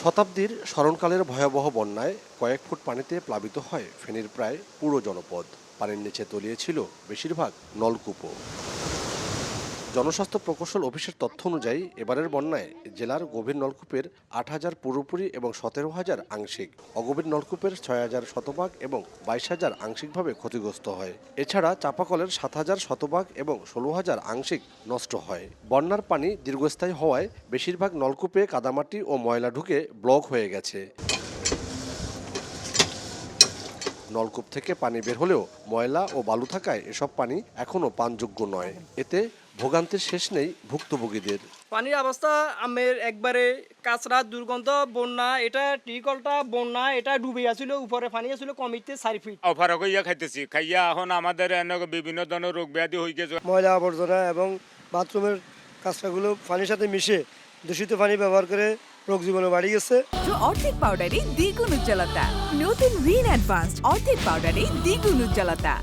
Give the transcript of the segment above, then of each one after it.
শতাব্দীর স্মরণকালের ভয়াবহ বন্যায় কয়েক ফুট পানিতে প্লাবিত হয় ফেনীর প্রায় পুরো জনপদ। পানির নিচে তলিয়েছিল বেশিরভাগ নলকূপও। জনস্বাস্থ্য প্রকৌশল অফিসের তথ্য অনুযায়ী, এবারের বন্যায় জেলার গভীর নলকূপের আট হাজার পুরোপুরি এবং সতেরো হাজার আংশিক। অগভীর নলকূপের ছয় হাজার শতভাগ এবং বাইশ হাজার আংশিকভাবে ক্ষতিগ্রস্ত হয়। এছাড়া চাপাকলের সাত হাজার শতভাগ এবং ষোলো হাজার আংশিক নষ্ট হয়। বন্যার পানি দীর্ঘস্থায়ী হওয়ায় বেশিরভাগ নলকূপে কাদামাটি ও ময়লা ঢুকে ব্লক হয়ে গেছে। নলকূপ থেকে পানি বের হলেও ময়লা ও বালু থাকায় এসব পানি এখনও পানযোগ্য নয়। এতে ভোগান্তির শেষ নেই ভুক্তভোগীদের। পানির অবস্থা আমের একবারে কাঁচরা দুর্গন্ধ বন্যা এটা টিকলটা বন্যা এটা ডুবে আছিল উপরে পানি আছিল কমিতে চারি ফিট অফার কইয়া খাইতেছি। খাইয়া এখন আমাদের এনে বিভিন্ন ধরনের রোগ ব্যাধি হয়ে গেছে ময়লা আবর্জনা এবং বাথরুমের কাঁচরাগুলো পানির সাথে মিশে দূষিত পানি ব্যবহার করে রোগ জীবাণু বাড়ি গেছে। অর্ধেক পাউডারে দ্বিগুণ উজ্জ্বলতা। নতুন রিন অ্যাডভান্সড অর্ধেক পাউডারে দ্বিগুণ উজ্জ্বলতা।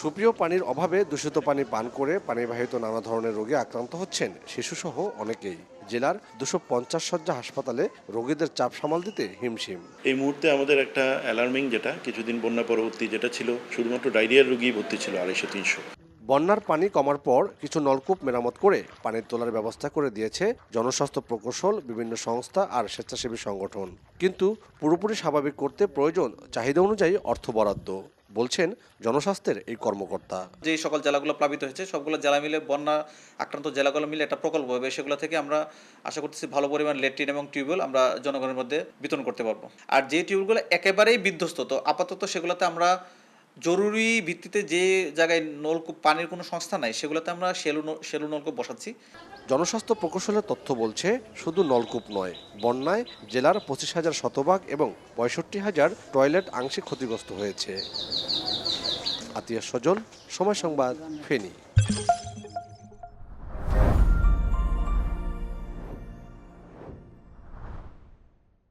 সুপ্রিয় পানির অভাবে দূষিত পানি পান করে পানিবাহিত নানা ধরনের রোগে আক্রান্ত হচ্ছেন শিশুসহ অনেকেই। জেলার দুশো পঞ্চাশ শয্যা হাসপাতালে রোগীদের চাপ সামাল দিতে হিমশিম। এই মুহূর্তে আমাদের একটা অ্যালার্মিং যেটা কিছুদিন বন্যা পরবর্তী যেটা ছিল শুধুমাত্র ডায়রিয়ার রোগী ভর্তি ছিল আড়াইশো তিনশো বন্যার পানি কমার পর কিছু নলকূপ মেরামত করে পানির তোলার ব্যবস্থা করে দিয়েছে জনস্বাস্থ্য প্রকৌশল, বিভিন্ন সংস্থা আর স্বেচ্ছাসেবী সংগঠন। কিন্তু পুরোপুরি স্বাভাবিক করতে প্রয়োজন চাহিদা অনুযায়ী অর্থ বরাদ্দ, বলছেন জনস্বাস্থ্যের এই কর্মকর্তা। যে সকল জেলাগুলো প্লাবিত হয়েছে, সবগুলো জেলা মিলে বন্যা আক্রান্ত জেলাগুলো মিলে একটা প্রকল্প হবে, সেগুলো থেকে আমরা আশা করতেছি ভালো পরিমাণ লেট্রিন এবং টিউবওয়েল আমরা জনগণের মধ্যে বিতরণ করতে পারব। আর যে টিউবগুলো একেবারেই বিধ্বস্ত, তো আপাতত সেগুলোতে আমরা জরুরি ভিত্তিতে যে জায়গায় নলকূপ, পানির কোনো সংস্থা নাই, সেগুলোতে আমরা সেলু সেলু নলকূপ বসাচ্ছি। জনস্বাস্থ্য প্রকৌশলের তথ্য বলছে, শুধু নলকূপ নয়, বন্যায় জেলার পঁচিশ হাজার শতভাগ এবং পঁয়ষট্টি হাজার টয়লেট আংশিক ক্ষতিগ্রস্ত হয়েছে। আতিয়া সজল সময় সংবাদ, ফেনী।